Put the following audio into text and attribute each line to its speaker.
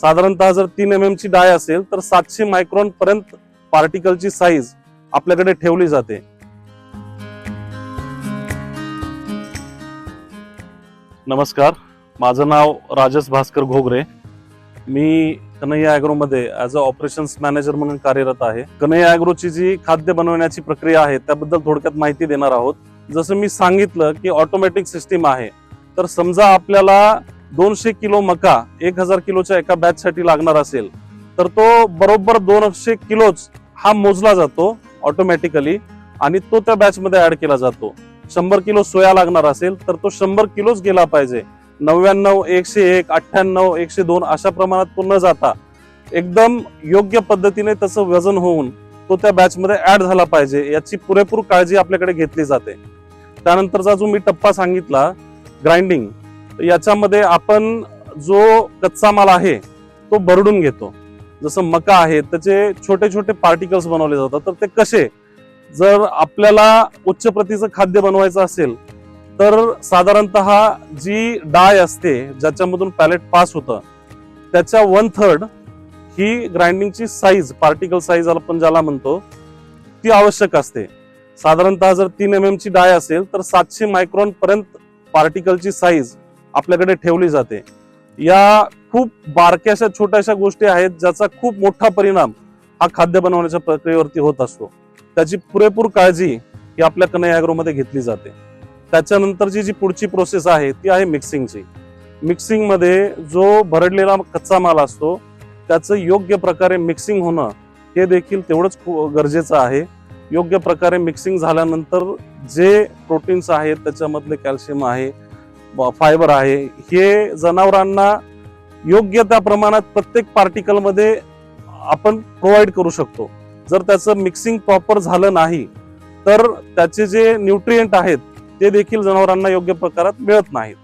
Speaker 1: साधारणतः जर तीन एम एम ची डाय असेल तर सातशे मायक्रॉन पर्यंत पार्टिकलची साईज आपल्याकडे ठेवली जाते. नमस्कार. माझं नाव राजस भास्कर घोगरे. मी कन्हैया ॲग्रोमध्ये ॲज अ ऑपरेशन्स मॅनेजर म्हणून कार्यरत आहे. कन्हैया ॲग्रोची जी खाद्य बनवण्याची प्रक्रिया आहे त्याबद्दल थोडक्यात माहिती देणार आहोत. जसं मी सांगितलं की ऑटोमॅटिक सिस्टीम आहे. तर समजा आपल्याला दोनशे किलो मका एक हजार किलोच्या एका बॅच साठी लागणार असेल तर तो बरोबर दोनशे किलोच हा मोजला जातो ऑटोमॅटिकली आणि तो त्या बॅच मध्ये ऍड केला जातो. शंभर किलो सोया लागणार असेल तर तो शंभर किलोच गेला पाहिजे. नव्याण्णव एकशे एक अठ्ठ्याण्णव एकशे दोन अशा प्रमाणात तो न जाता एकदम योग्य पद्धतीने त्याचं वजन होऊन तो त्या बॅचमध्ये ऍड झाला पाहिजे याची पुरेपूर काळजी आपल्याकडे घेतली जाते. त्यानंतरचा जो मी टप्पा सांगितला ग्राइंडिंग याच्यामध्ये आपण जो कच्चा माल आहे तो भरडून घेतो. जसं मका आहे त्याचे छोटे छोटे पार्टिकल्स बनवले जातात. तर ते कसे? जर आपल्याला उच्च प्रतीचं खाद्य बनवायचं असेल तर साधारणतः जी डाय असते ज्याच्यामधून पॅलेट पास होतं त्याच्या वन थर्ड ही ग्राइंडिंगची साईज पार्टिकल साईज आपण ज्याला म्हणतो ती आवश्यक असते. साधारणतः जर तीन एम एमची डाय असेल तर सातशे मायक्रॉन पर्यंत पार्टिकलची साईज आपल्याकडे ठेवली जाते. या खूप बारक्याशा छोट्याशा गोष्टी आहेत ज्याचा खूप मोठा परिणाम हा खाद्य बनवण्याच्या प्रक्रियेवरती होत असतो. त्याची पुरेपूर काळजी ही आपल्या कन्हैया ॲग्रोमध्ये घेतली जाते. त्याच्यानंतरची जी पुढची प्रोसेस आहे ती आहे मिक्सिंगची मिक्सिंगमध्ये जो भरडलेला कच्चा माल असतो त्याचं योग्य प्रकारे मिक्सिंग होणं हे देखील तेवढंच खूप गरजेचं आहे. योग्य प्रकारे मिक्सिंग झाल्यानंतर जे प्रोटीन्स आहेत त्याच्यामधले कॅल्शियम आहे फायबर आहे. हे जनावरांना योग्य त्या प्रमाणात प्रत्येक पार्टिकलमध्ये आपण प्रोव्हाइड करू शकतो. जर त्याचं मिक्सिंग प्रॉपर झालं नाही तर त्याचे जे न्यूट्रिएंट आहेत ते देखील जनावरांना योग्य प्रकारात मिळत नाहीत.